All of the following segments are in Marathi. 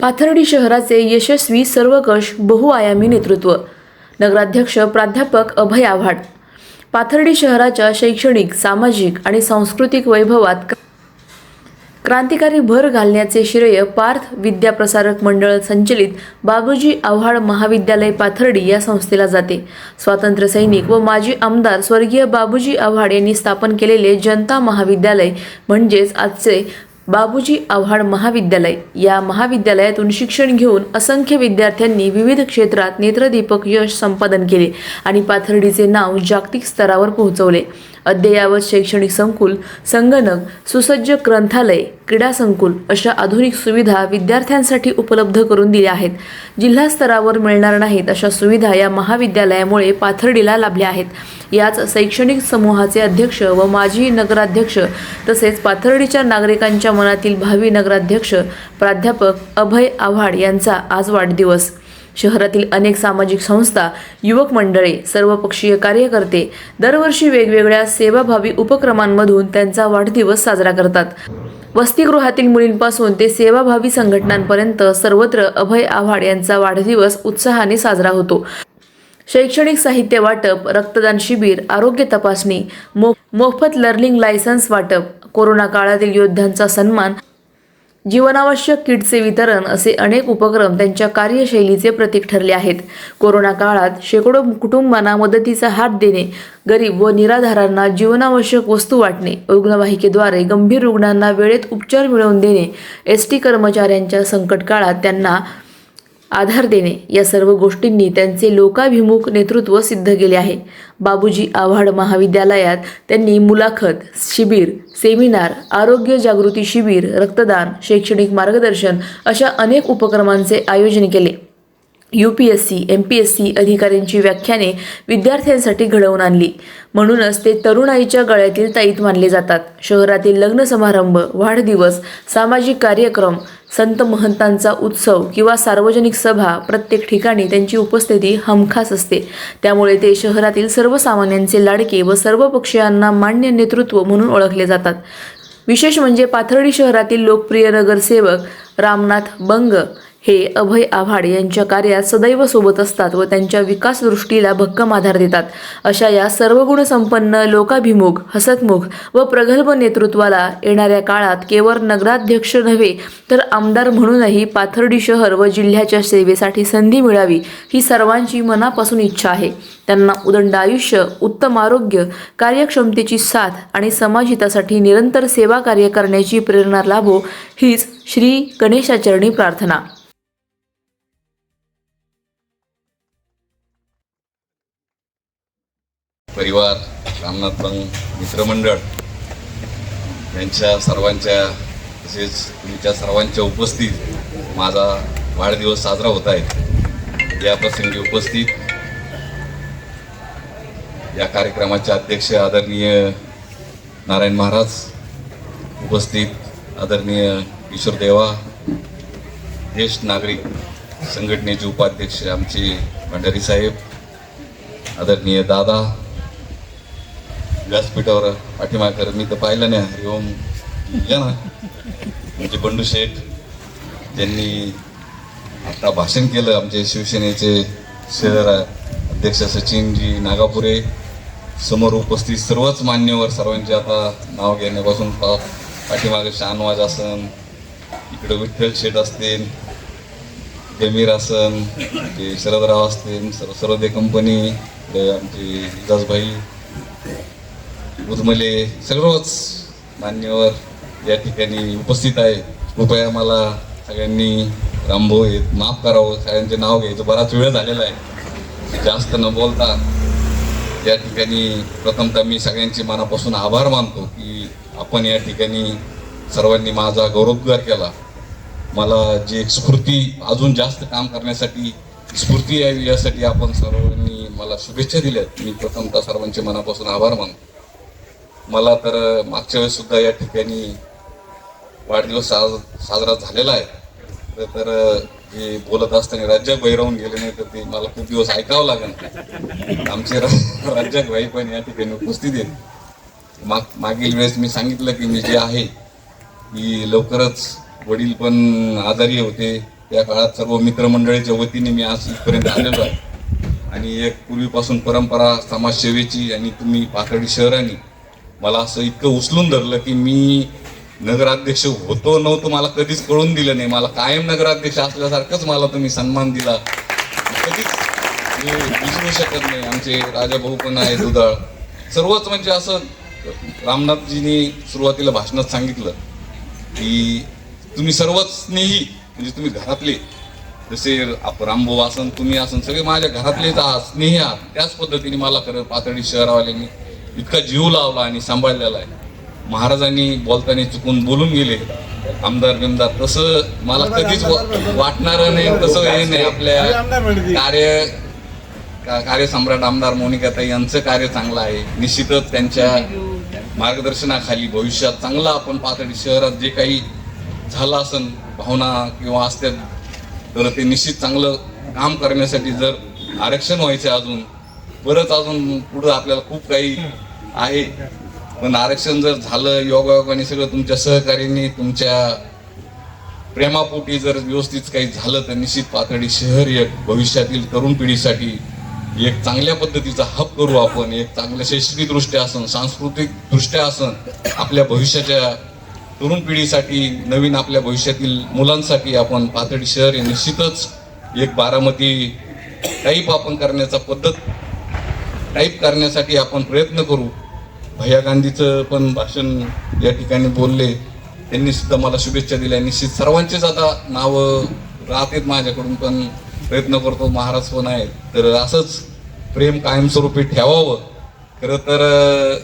पाथर्डी शहराचे यशस्वी सर्वकष बहुआयामी नेतृत्व. नगराध्यक्ष प्राध्यापक अभय आव्हाड. पाथर्डी शहराच्या शैक्षणिक सामाजिक आणि सांस्कृतिक वैभवात क्रांतिकारी भर घालण्याचे श्रेय पार्थ विद्याप्रसारक मंडळ संचलित बाबूजी आव्हाड महाविद्यालय पाथर्डी या संस्थेला जाते. स्वातंत्र्य सैनिक व माजी आमदार स्वर्गीय बाबूजी आव्हाड यांनी स्थापन केलेले जनता महाविद्यालय म्हणजेच आजचे बाबूजी आव्हाड महाविद्यालय. या महाविद्यालयातून शिक्षण घेऊन असंख्य विद्यार्थ्यांनी विविध क्षेत्रात नेत्रदीपक यश संपादन केले आणि पाथर्डीचे नाव जागतिक स्तरावर पोहोचवले. अद्ययावत शैक्षणिक संकुल संगणक सुसज्ज ग्रंथालय क्रीडा संकुल अशा आधुनिक सुविधा विद्यार्थ्यांसाठी उपलब्ध करून दिल्या आहेत. जिल्हा स्तरावर मिळणार नाहीत अशा सुविधा या महाविद्यालयामुळे पाथर्डीला लाभल्या आहेत. याच शैक्षणिक समूहाचे अध्यक्ष व माजी नगराध्यक्ष तसेच पाथर्डीच्या नागरिकांच्या मनातील भावी नगराध्यक्ष प्राध्यापक अभय आव्हाड यांचा आज वाढदिवस. शहरातील अनेक सामाजिक संस्था युवक मंडळे सर्वपक्षीय कार्यकर्ते दरवर्षी वेगवेगळ्या सेवाभावी उपक्रमांमधून त्यांचा वाढदिवस साजरा करतात. वसतिगृहातील मुलींपासून ते सेवाभावी संघटनांपर्यंत सर्वत्र अभय आव्हाड यांचा वाढदिवस उत्साहाने साजरा होतो. शैक्षणिक साहित्य वाटप रक्तदान शिबिर आरोग्य तपासणी मोफत लर्निंग लायसन्स वाटप कोरोना काळातील योद्ध्यांचा सन्मान जीवनावश्यक किटचे वितरण असे अनेक उपक्रम त्यांच्या कार्यशैलीचे प्रतीक ठरले आहेत. कोरोना काळात शेकडो कुटुंबांना मदतीचा हात देणे गरीब व निराधारांना जीवनावश्यक वस्तू वाटणे रुग्णवाहिकेद्वारे गंभीर रुग्णांना वेळेत उपचार मिळवून देणे एस टी कर्मचाऱ्यांच्या संकट काळात त्यांना आधार देणे. या सर्व गोष्टींनी त्यांचे लोकाभिमुख नेतृत्व सिद्ध केले आहे. बाबूजी आव्हाड महाविद्यालयात त्यांनी मुलाखत शिबिर सेमिनार आरोग्य जागृती शिबिर रक्तदान शैक्षणिक मार्गदर्शन अशा अनेक उपक्रमांचे आयोजन केले. U P S C M P S C अधिकाऱ्यांची व्याख्याने विद्यार्थ्यांसाठी घडवून आणली. म्हणूनच ते तरुणाईच्या गळ्यातील ताईत मानले जातात. शहरातील लग्न समारंभ वाढदिवस सामाजिक कार्यक्रम संत महंतांचा उत्सव किंवा सार्वजनिक सभा प्रत्येक ठिकाणी त्यांची उपस्थिती हमखास असते. त्यामुळे ते शहरातील सर्वसामान्यांचे लाडके व सर्व पक्षीयांना मान्य नेतृत्व म्हणून ओळखले जातात. विशेष म्हणजे पाथर्डी शहरातील लोकप्रिय नगरसेवक रामनाथ बंग हे अभय आव्हाड यांच्या कार्यात सदैव सोबत असतात व त्यांच्या विकास दृष्टीला भक्कम आधार देतात. अशा या सर्व गुणसंपन्न लोकाभिमुख हसतमुख व प्रगल्भ नेतृत्वाला येणाऱ्या काळात केवळ नगराध्यक्ष नव्हे तर आमदार म्हणूनही पाथर्डी शहर व जिल्ह्याच्या सेवेसाठी संधी मिळावी ही सर्वांची मनापासून इच्छा आहे. त्यांना उदंड आयुष्य उत्तम आरोग्य कार्यक्षमतेची साथ आणि समाजहितासाठी निरंतर सेवा कार्य करण्याची प्रेरणा लाभो हीच श्री गणेशाचरणी प्रार्थना. परिवार रामनाथ बंग मित्रमंडळ यांच्या सर्वांच्या तसेच तुमच्या सर्वांच्या उपस्थित माझा वाढदिवस साजरा होत आहे. याप्रसंगी उपस्थित या कार्यक्रमाचे अध्यक्ष आदरणीय नारायण महाराज उपस्थित आदरणीय किशोर देवा ज्येष्ठ नागरिक संघटनेचे उपाध्यक्ष आमचे भंडारी साहेब आदरणीय दादा व्यासपीठावर पाठीमागर मी तर पाहिलं नाही. हरिओम या ना. म्हणजे बंडू शेठ ज्यांनी आता भाषण केलं आमचे शिवसेनेचे शहर अध्यक्ष सचिनजी नागापुरे समोर उपस्थित सर्वच मान्यवर सर्वांचे आता नाव घेण्यापासून पा पाठीमागे शानवाज आसन इकडं विठ्ठल शेठ असतील जमीर आसन ते शरदराव असतील सर्व सर्वदे कंपनी इकडे आमचे विकासभाई उदमले सर्वच मान्यवर या ठिकाणी उपस्थित आहे. कृपया मला सगळ्यांनी रामभाऊ माफ करावं सगळ्यांचे नाव घ्यायचं. बराच वेळ झालेला आहे. जास्त न बोलता या ठिकाणी प्रथमतः मी सगळ्यांचे मनापासून आभार मानतो की आपण या ठिकाणी सर्वांनी माझा गौरवोद्गार केला. मला जी एक स्फूर्ती अजून जास्त काम करण्यासाठी स्फूर्ती यावी यासाठी आपण सर्वांनी मला शुभेच्छा दिल्यात. मी प्रथमतः सर्वांचे मनापासून आभार मानतो. मला तर मागच्या वेळेस सुद्धा या ठिकाणी वाढदिवस साज साजरा झालेला आहे. तर- तर बोलत असताना राज्यात बैरावून गेले नाही तर ते मला खूप दिवस ऐकावं लागेल. आमचे राज्यात भाई पण या ठिकाणी उपस्थित आहेत. माग मागील वेळेस मी सांगितलं की मी जे आहे की लवकरच वडील पण आजारी होते. त्या काळात सर्व मित्रमंडळीच्या वतीने मी आज इथपर्यंत आलेलो आहे. आणि एक पूर्वीपासून परंपरा समाजसेवेची आणि तुम्ही पाथर्डी शहराने मला असं इतकं उचलून धरलं की मी नगराध्यक्ष होतो नव्हतो मला कधीच कळून दिलं नाही. मला कायम नगराध्यक्ष असल्यासारखंच मला तुम्ही सन्मान दिला. कधीच मी विसरू शकत नाही. आमचे राजा भाऊ पण आहे दुधाळ सर्वच म्हणजे असं रामनाथजींनी सुरुवातीला भाषणात सांगितलं की तुम्ही सर्वच स्नेही म्हणजे तुम्ही घरातले. जसे आप- रामभाऊ असन तुम्ही असन सगळे माझ्या घरातलेच आहात स्नेही आहात. त्याच पद्धतीने मला खरं पातळी शहरावाल्यांनी इतका जीव लावला आणि सांभाळलेला आहे. महाराजांनी बोलताना चुकून बोलून गेले. आमदार बिमदार तसं मला कधीच वाटणार नाही तसं हे नाही आपल्या कार्य कार्यसम्राट आमदार मोनिकाताई यांचं कार्य चांगलं आहे. निश्चितच त्यांच्या मार्गदर्शनाखाली भविष्यात चांगलं आपण पातळी शहरात जे काही झालं असन भावना किंवा असतात तर ते निश्चित चांगलं काम करण्यासाठी जर आरक्षण व्हायचं अजून परत अजून पुढं आपल्याला खूप काही आहे. पण आरक्षण जर झालं योगायोगाने सगळं तुमच्या सहकार्याने तुमच्या प्रेमापोटी जर व्यवस्थित काही झालं तर निश्चित पातळी शहर एक भविष्यातील तरुण पिढीसाठी एक चांगल्या पद्धतीचा हब करू आपण. एक चांगल्या शैक्षणिक दृष्ट्या असन सांस्कृतिक दृष्ट्या असन आपल्या भविष्याच्या तरुण पिढीसाठी नवीन आपल्या भविष्यातील मुलांसाठी आपण पातळी शहर हे निश्चितच एक बारामती टाईप आपण करण्याचा पद्धत टाईप करण्यासाठी आपण प्रयत्न करू. भैया गांधीचं पण भाषण या ठिकाणी बोलले. त्यांनी सुद्धा मला शुभेच्छा दिल्या. निश्चित सर्वांचेच आता नावं राहतेत माझ्याकडून पण प्रयत्न करतो महाराज पण आहेत. तर असंच प्रेम कायमस्वरूपी ठेवावं. खरं तर अं,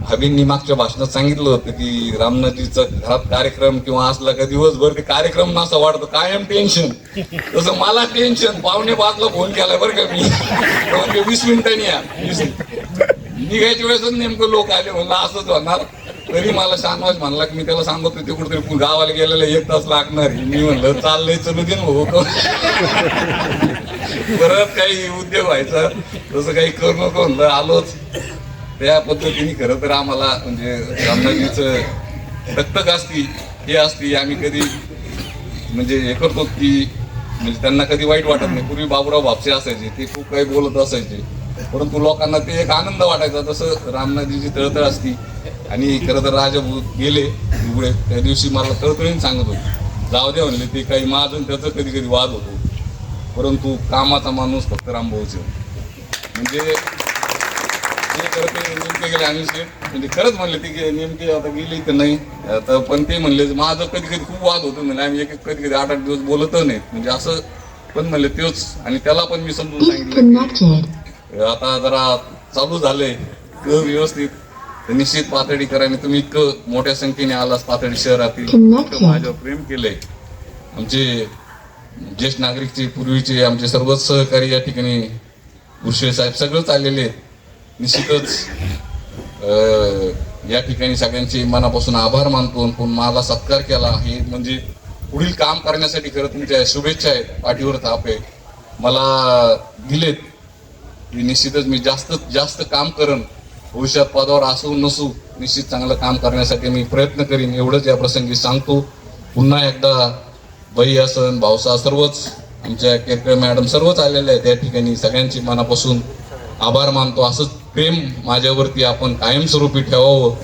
भाभींनी मागच्या भाषणात सांगितलं होतं की रामनाथजीचं घरात कार्यक्रम किंवा असला का दिवसभर ते कार्यक्रम नसा वाटतं कायम टेन्शन तसं मला टेन्शन पाहुणे पाचला फोन केला बरं का मी. वीस मिनिटांनी या. वीस निघायच्या वेळेसच नेमकं लोक आले म्हणलं असंच होणार. तरी मला शानवाज म्हणला की मी त्याला सांगत होते कुठेतरी गावाला गेलेलं एक तास लागणार मी म्हणलं चाललंय चलू दे भाऊ हो. परत काही उद्योग व्हायचा. तसं काही करू नको म्हणलं आलोच. त्या पद्धतीने खरं तर आम्हाला म्हणजे रामनाथजीचं दत्तक असती हे असती आम्ही कधी म्हणजे हे करतो की म्हणजे त्यांना कधी वाईट वाटत नाही. पूर्वी बाबूराव भापसे असायचे ते खूप काही बोलत असायचे. परंतु लोकांना ते एक आनंद वाटायचा तसं रामनाथजीची तळतळ असती आणि खरं तर राजाभूत गेले उघडे त्या दिवशी मला तळतळीने सांगत होते. जाऊ दे म्हणले ते काही माझं त्याचं कधी कधी वाद होतो. परंतु कामाचा माणूस फक्त रामभाऊचे म्हणजे ते करते नेमके गेले आणि म्हणजे खरंच म्हणले ते नेमके आता गेले तर नाही. आता पण ते म्हणले माझं कधी कधी खूप वाद होतो म्हणजे आम्ही एक एक कधी कधी आठ आठ दिवस बोलत नाहीत. म्हणजे असं पण म्हणले तेच. आणि त्याला पण मी समजून सांगितलं आता जरा चालू झालंय इतकं व्यवस्थित. तर निश्चित पातळी करायला तुम्ही इतकं मोठ्या संख्येने आलास पातळी शहरातील. माझ्यावर प्रेम केलंय. आमचे ज्येष्ठ नागरिकचे पूर्वीचे आमचे सर्वच सहकारी या ठिकाणी भुसे साहेब सगळंच आलेले आहेत. निश्चितच या ठिकाणी सगळ्यांचे मनापासून आभार मानतो पण मला सत्कार केला हे म्हणजे पुढील काम करण्यासाठी खरं तुमच्या शुभेच्छा आहेत. पाठीवर थाप आहे. मला दिलेत. मी निश्चितच मी जास्त जास्त काम करण भविष्यात पदावर असू नसू निश्चित चांगलं काम करण्यासाठी मी प्रयत्न करीन. एवढंच या प्रसंगी सांगतो. पुन्हा एकदा बाई असन भावसा सर्वच आमच्या केरकर मॅडम सर्वच आलेले आहेत या ठिकाणी. सगळ्यांची मनापासून आभार मानतो. असंच प्रेम माझ्यावरती आपण कायमस्वरूपी ठेवावं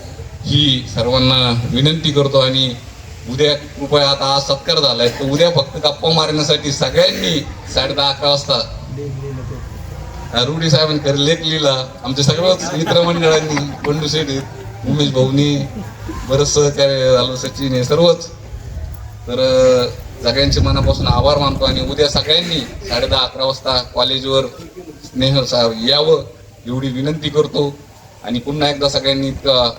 ही सर्वांना विनंती करतो. आणि उद्या कृपया आता आज सत्कार झालाय. तर उद्या फक्त गप्पा मारण्यासाठी सगळ्यांनी साडे दहा अकरा वाजता रुडी साहेबांनी खरं लेख लिहिला. आमच्या सगळ्याच मित्रमंडळांनी बंडू शेठ उमेश भाऊनी बरंच सहकार्य झालं सचिन हे सर्वच. तर सगळ्यांचे मनापासून आभार मानतो आणि उद्या सगळ्यांनी साडे दहा अकरा वाजता कॉलेजवर स्नेह साहेब यावं एवढी विनंती करतो. आणि पुन्हा एकदा सगळ्यांनी इतका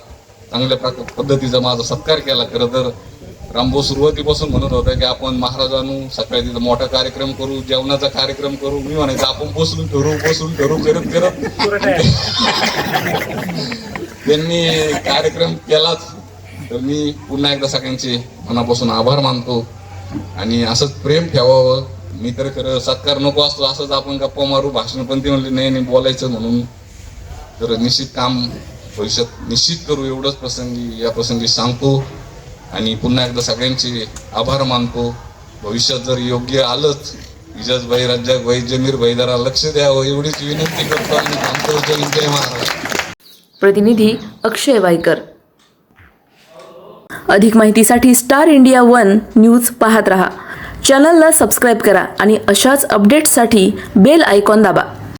चांगल्या प्रक- पद्धतीचा माझा सत्कार केला. खरं तर रामभाऊ सुरुवातीपासून म्हणत होता की आपण महाराजांनो सकाळी तिथं मोठा कार्यक्रम करू जेवणाचा कार्यक्रम करू. मी म्हणायचं आपण बसून ठरू बसून ठरू करत करत. त्यांनी कार्यक्रम केलाच. तर मी पुन्हा एकदा सगळ्यांचे मनापासून आभार मानतो. आणि असंच प्रेम ठेवावं. मी तर खरं सत्कार नको असतो असंच आपण गप्पा मारू. भाषण पण ते म्हणले नाही नाही बोलायचं म्हणून. तर निश्चित काम भविष्यात निश्चित करू एवढंच प्रसंगी या प्रसंगी सांगतो. आणि पुन्हा एकदा सगळ्यांचे आभार मानतो. भविष्यात जर योग्य आलंच इजाज भाई राज्यात भाई जमीर भाई जरा लक्ष द्यावं एवढीच विनंती करतो आणि थांबतो. जय महाराज प्रतिनिधी अक्षय वायकर अधिक माहितीसाठी स्टार इंडिया वन न्यूज पाहत रहा. चॅनलला सबस्क्राईब करा आणि अशाच अपडेट्ससाठी बेल आयकॉन दाबा.